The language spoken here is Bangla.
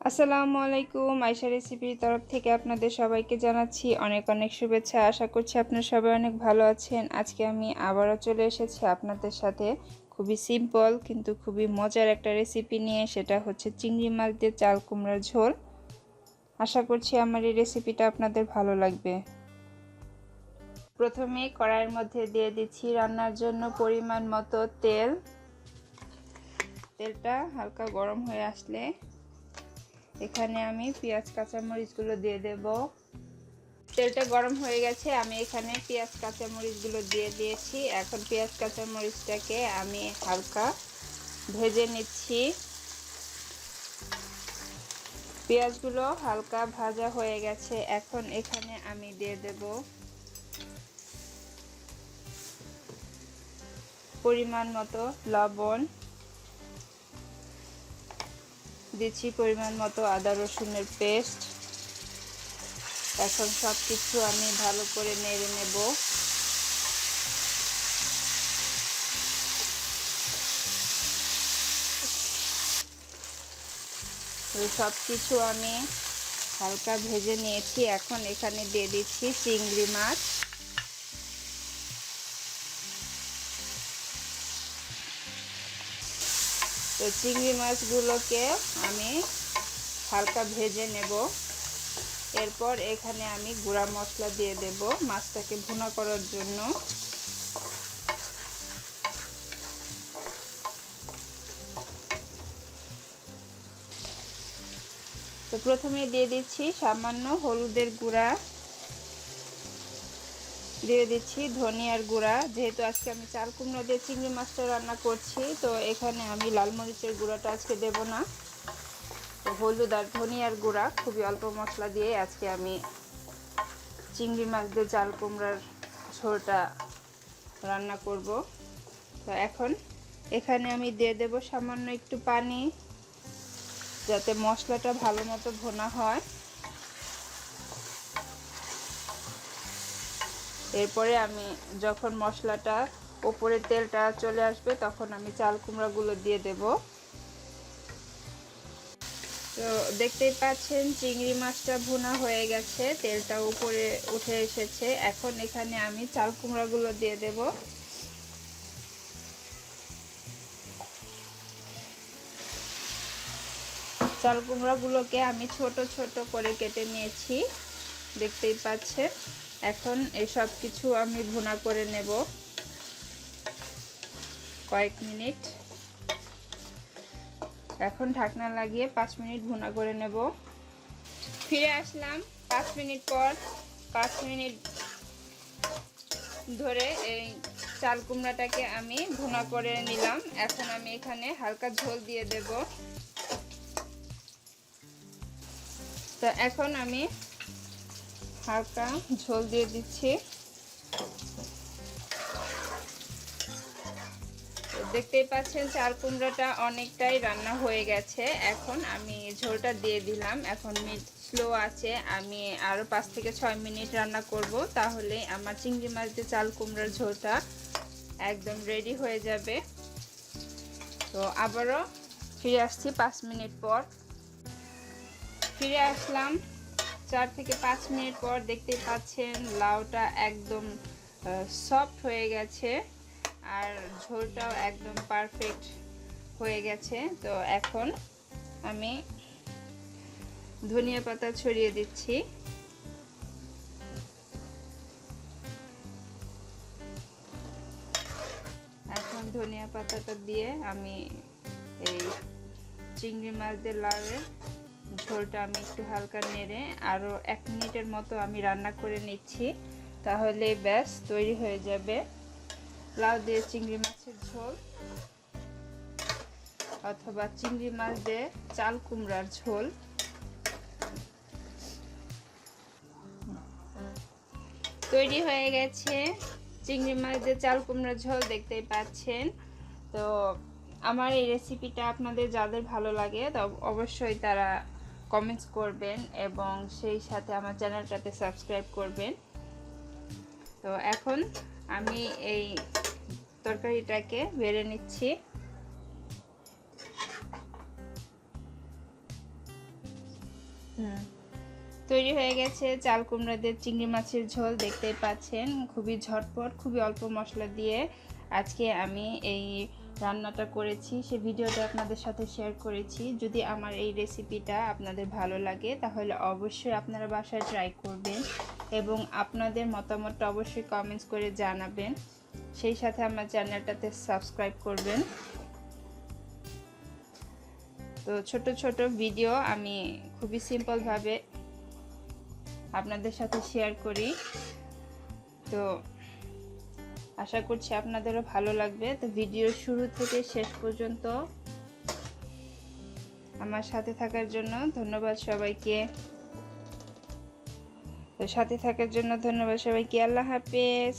আসসালামু আলাইকুম আয়সা রেসিপির তরফ থেকে আপনাদের সবাইকে জানাচ্ছি অনেক অনেক শুভেচ্ছা। আশা করছি আপনারা সবাই অনেক ভালো আছেন। আজকে আমি আবারও চলে এসেছি আপনাদের সাথে খুবই সিম্পল কিন্তু খুবই মজার একটা রেসিপি নিয়ে, সেটা হচ্ছে চিংড়ি মাছ দিয়ে চাল কুমড়ার ঝোল। আশা করছি আমার এই রেসিপিটা আপনাদের ভালো লাগবে। প্রথমে কড়াইয়ের মধ্যে দিয়ে দিচ্ছি রান্নার জন্য পরিমাণ মতো তেল। তেলটা হালকা গরম হয়ে আসলে এখানে আমি পেঁয়াজ, কাঁচামরিচগুলো দিয়ে দেব। তেলটা গরম হয়ে গেছে, আমি এখানে পেঁয়াজ, কাঁচামরিচগুলো দিয়ে দিয়েছি। এখন পেঁয়াজ, কাঁচামরিচটাকে আমি হালকা ভেজে নিচ্ছি। পেঁয়াজগুলো হালকা ভাজা হয়ে গেছে, এখন এখানে আমি দিয়ে দেব পরিমাণ মতো লবণ। দিচ্ছি পরিমাণ মতো আদা রসুনের পেস্ট। এখন সব কিছু আমি ভালো করে নেড়ে নেব। সব কিছু আমি হালকা ভেজে নিয়েছি। এখন এখানে দিয়ে দিচ্ছি চিংড়ি মাছ। তো চিংড়ি মাছগুলোকে আমি হালকা ভেজে নেব। এরপর এখানে আমি গুঁড়া মশলা দিয়ে দেব মাছটাকে ভুনা করার জন্য। তো প্রথমে দিয়ে দিচ্ছি সামান্য হলুদের গুঁড়া। দিয়ে দিচ্ছি ধনিয়ার গুঁড়া। যেহেতু আজকে আমি চাল কুমড়ো দিয়ে চিংড়ি মাছটা রান্না করছি, তো এখানে আমি লাল মরিচের গুঁড়াটা আজকে দেব না। তো হলুদ আর ধনিয়ার গুঁড়া, খুবই অল্প মশলা দিয়ে আজকে আমি চিংড়ি মাছ দিয়ে চাল কুমড়ার ঝোলটা রান্না করব। তো এখন এখানে আমি দিয়ে দেব সামান্য একটু পানি, যাতে মশলাটা ভালো মতো ভোনা হয়। এরপরে আমি যখন মশলাটা ওপরে তেলটা চলে আসবে, তখন আমি চাল কুমড়াগুলো দিয়ে দেব। তো দেখতেই পাচ্ছেন, চিংড়ি মাছটা ভুনা হয়ে গেছে, তেলটা উপরে উঠে এসেছে। এখন এখানে আমি চাল কুমড়াগুলো দিয়ে দেব। চাল কুমড়াগুলোকে আমি ছোট ছোট করে কেটে নিয়েছি, দেখতেই পাচ্ছেন। এখন এসব কিছু আমি ভুনা করে নেব। কয়েক মিনিট। এখন ঢাকনা লাগিয়ে পাঁচ মিনিট ভুনা করে নেব। ফিরে আসলাম পাঁচ মিনিট পর। পাঁচ মিনিট ধরে এই চাল কুমড়াটাকে আমি ভুনা করে নিলাম। এখন আমি এখানে হালকা ঝোল দিয়ে দেব। তো এখন আমি হালকা ঝোল দিয়ে দিচ্ছি। দেখতেই পাচ্ছেন চাল কুমড়োটা অনেকটাই রান্না হয়ে গেছে। এখন আমি ঝোলটা দিয়ে দিলাম। এখন স্লো আছে। আমি আরও পাঁচ থেকে ছয় মিনিট রান্না করব। তাহলে আমার চিংড়ি মাছ দিয়ে চাল কুমড়োর ঝোলটা একদম রেডি হয়ে যাবে। তো আবারও ফিরে আসছি পাঁচ মিনিট পর। ফিরে আসলাম। চার থেকে পাঁচ মিনিট পর দেখতে পাচ্ছেন লাউটা একদম সফট হয়ে গেছে আর ঝোলটাও একদম পারফেক্ট হয়ে গেছে। তো এখন আমি ধনিয়া পাতা ছড়িয়ে দিচ্ছি। এখন ধনিয়া পাতাটা দিয়ে আমি এই চিংড়ি মাছ দিয়ে লাউয়ের ঝোলটা আমি একটু হালকা নেড়ে আরও এক মিনিটের মতো আমি রান্না করে নিচ্ছি। তাহলে ব্যাস, তৈরি হয়ে যাবে। লাউ দিয়ে চিংড়ি মাছের ঝোল অথবা চিংড়ি মাছ দিয়ে চাল কুমড়ার ঝোল। তৈরি হয়ে গেছে চিংড়ি মাছ দিয়ে চাল কুমড়ার ঝোল, দেখতেই পাচ্ছেন। তো আমার এই রেসিপিটা আপনাদের যাদের ভালো লাগে, তো অবশ্যই তারা কমেন্টস করবেন এবং সেই সাথে আমার চ্যানেলটাতে সাবস্ক্রাইব করবেন। তো এখন আমি এই তরকারিটাকে বেড়ে নিচ্ছি। তৈরি হয়ে গেছে চাল কুমড়া চিংড়ি মাছের ঝোল, দেখতেই পাচ্ছেন। খুবই ঝটপট, খুবই অল্প মশলা দিয়ে আজকে আমি এই রান্নাটা করেছি, সে ভিডিওটা আপনাদের সাথে শেয়ার করেছি। যদি আমার এই রেসিপিটা আপনাদের ভালো লাগে, তাহলে অবশ্যই আপনারা বাসায় ট্রাই করবেন এবং আপনাদের মতামতটা অবশ্যই কমেন্টস করে জানাবেন। সেই সাথে আমার চ্যানেলটাতে সাবস্ক্রাইব করবেন। তো ছোট ছোট ভিডিও আমি খুবই সিম্পলভাবে আপনাদের সাথে শেয়ার করি। তো আশা করছি আপনাদেরও ভালো লাগবে। তো ভিডিও শুরু থেকে শেষ পর্যন্ত আমার সাথে থাকার জন্য ধন্যবাদ সবাইকে। তো সাথে থাকার জন্য ধন্যবাদ সবাইকে। আল্লাহ হাফেজ।